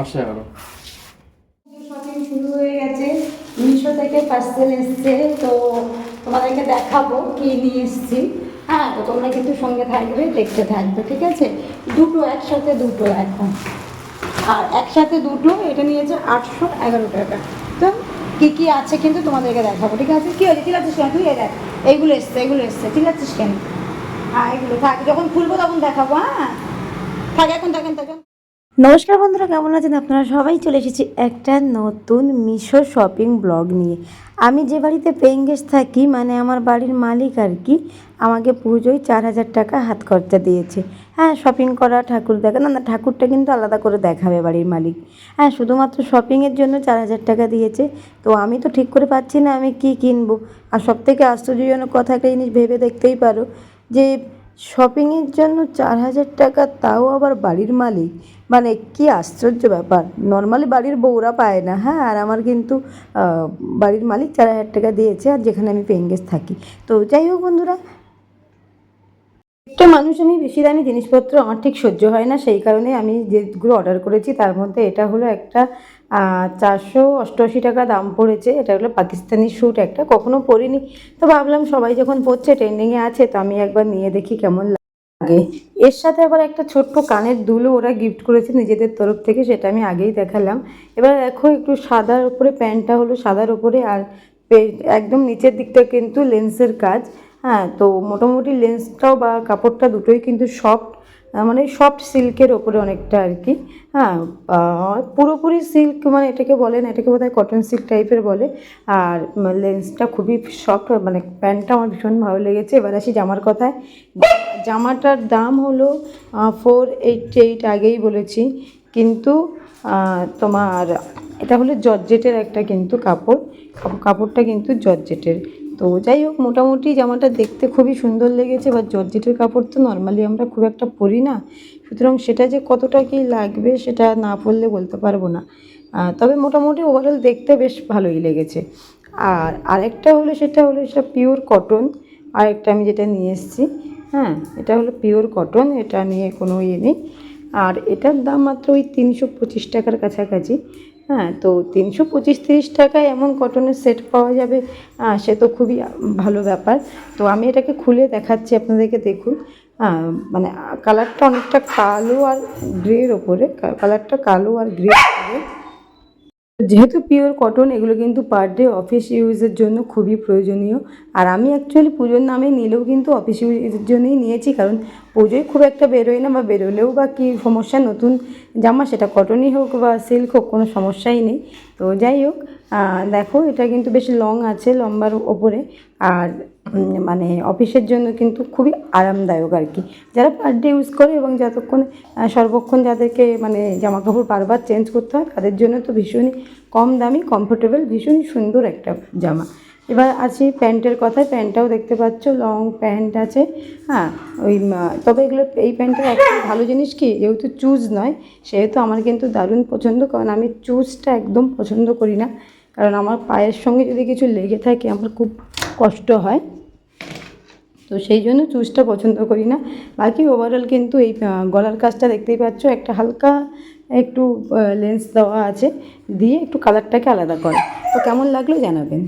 আসছে এগারো শপিং শুরু হয়ে গেছে। মিশো থেকে পার্সেল এসছে, তো তোমাদেরকে দেখাবো কি নিয়ে এসছি। হ্যাঁ তো তোমরা কিন্তু সঙ্গে থাকবে, দেখতে থাকবে, ঠিক আছে? দুটো একসাথে দুটো এখন। আর একসাথে দুটো, এটা নিয়েছে আটশো এগারো টাকা। তো কী কী আছে কিন্তু তোমাদেরকে দেখাবো, ঠিক আছে? কী হয়েছে ঠিক আছে কেন? তুই দেখ। এইগুলো এসছে এইগুলো এসছে, ঠিক আছে কেন? হ্যাঁ এগুলো থাক, যখন খুলবো তখন দেখাবো হ্যাঁ? নমস্কার বন্ধুরা, কেমন আছেন? আপনারা সবাই চলে এসেছি একটা নতুন মিশো শপিং ব্লগ নিয়ে। আমি যে বাড়িতে পেইং গেস্ট থাকি মানে আমার বাড়ির মালিক আর কি, আমাকে পুজোয় চার হাজার টাকা হাত খরচা দিয়েছে। হ্যাঁ শপিং করা, ঠাকুর দেখা, না না, ঠাকুরটা কিন্তু আলাদা করে দেখাবে বাড়ির মালিক। হ্যাঁ শুধুমাত্র শপিংয়ের জন্য চার হাজার টাকা দিয়েছে, তো আমি তো ঠিক করে পাচ্ছি না আমি কি কিনবো। আর সবথেকে আশ্চর্যজনক কথা একটা জিনিস ভেবে দেখতেই পারো যে শপিংয়ের জন্য চার হাজার টাকা, তাও আবার বাড়ির মালিক। মানে কি আশ্চর্য ব্যাপার। নর্মালি বাড়ির বউরা পায় না হ্যাঁ? আর আমার কিন্তু বাড়ির মালিক চার হাজার টাকা দিয়েছে আর যেখানে আমি পেঙ্গেস থাকি। তো যাই হোক বন্ধুরা। একটা মানুষ আমি বেশি দামি জিনিসপত্র আমার ঠিক সহ্য হয় না, সেই কারণে আমি যেগুলো অর্ডার করেছি, তার মধ্যে এটা হলো একটা চারশো অষ্টআশি টাকা দাম পড়েছে। এটা হলো পাকিস্তানি স্যুট একটা। কখনো পরিনি। তো ভাবলাম সবাই যখন পরছে ট্রেন্ডিংয়ে আছে, তো আমি একবার নিয়ে দেখি কেমন লাগে। এর সাথে আবার একটা ছোট্ট কানের দুলও ওরা গিফট করেছে নিজেদের তরফ থেকে, সেটা আমি আগেই দেখালাম। এবার দেখো একটু সাদার উপরে, প্যান্টটা হলো সাদার উপরে, আর একদম নিচের দিকটা কিন্তু লেন্সের কাজ। হ্যাঁ তো মোটামুটি লেন্সটাও বা কাপড়টা দুটোই কিন্তু সফট মানে সফট সিল্কের ওপরে অনেকটা আর কি। হ্যাঁ পুরোপুরি সিল্ক মানে এটাকে বলে না, এটাকে বোধহয় কটন সিল্ক টাইপের বলে। আর লেন্সটা খুবই সফট মানে প্যান্টটা আমার ভীষণ ভালো লেগেছে। এবার আসি জামার কথায়। জামাটার দাম হলো ফোর এইট এইট আগেই বলেছি। কিন্তু তোমার, এটা হলো জর্জেটের একটা কিন্তু কাপড়। কাপড়টা কিন্তু জর্জেটের। তো যাই হোক, মোটামুটি জামাটা দেখতে খুবই সুন্দর লেগেছে বা জর্জেটের কাপড় তো নর্মালি আমরা খুব একটা পরি না। সুতরাং সেটা যে কতটা কি লাগবে সেটা না পরলে বলতে পারব না। তবে মোটামুটি ওভারঅল দেখতে বেশ ভালোই লেগেছে। আর আরেকটা হলো, সেটা হলো সেটা পিওর কটন আরেকটা আমি যেটা নিয়ে এসেছি হ্যাঁ এটা হলো পিওর কটন এটা নিয়ে কোনো ইয়ে নেই। আর এটার দাম মাত্র ওই তিনশো পঁচিশ টাকার কাছাকাছি। হ্যাঁ তো তিনশো পঁচিশ, তিরিশ টাকায় এমন কটনের সেট পাওয়া যাবে সে তো খুবই ভালো ব্যাপার। তো আমি এটাকে খুলে দেখাচ্ছি আপনাদেরকে, দেখুন। মানে কালারটা অনেকটা কালো আর গ্রের ওপরে কালারটা কালো আর গ্রে যেহেতু পিওর কটন এগুলো কিন্তু পার ডে অফিস ইউজের জন্য খুবই প্রয়োজনীয়। আর আমি অ্যাকচুয়ালি পুজোর নামে নিলেও কিন্তু অফিস ইউজের জন্যই নিয়েছি, কারণ পুজোয় খুব একটা বেরোয় না বা বেরোলেও বা কী সমস্যা, নতুন জামা সেটা কটনই হোক বা সিল্ক হোক কোনো সমস্যাই নেই। তো যাই হোক দেখো, এটা কিন্তু বেশ লং আছে, লম্বার ওপরে। আর মানে অফিসের জন্য কিন্তু খুবই আরামদায়ক আর কি। যারা পার ডে ইউজ করে এবং যতক্ষণ সর্বক্ষণ যাদেরকে মানে জামা কাপড় বারবার চেঞ্জ করতে হয়, তাদের জন্য তো ভীষণই কম দামি কমফোর্টেবল ভীষণই সুন্দর একটা জামা। এবার আছি প্যান্টের কথায়, প্যান্টটাও দেখতে পাচ্ছ, লং প্যান্ট আছে। হ্যাঁ ওই তবে এগুলো, এই প্যান্টের একটা ভালো জিনিস কি, যেহেতু চুজ নয়, সেহেতু আমার কিন্তু দারুণ পছন্দ, কারণ আমি চুজটা একদম পছন্দ করি না। কারণ আমার পায়ের সঙ্গে যদি কিছু লেগে থাকে, আমার খুব কষ্ট হয়। তো সেই জন্য চুজটা পছন্দ করি না। বাকি ওভারঅল কিন্তু এই গলার কাজটা দেখতেই পাচ্ছ, একটা হালকা একটু লেন্স দেওয়া আছে, দিয়ে একটু কালারটাকে আলাদা করে। তো কেমন লাগল জানাবেন।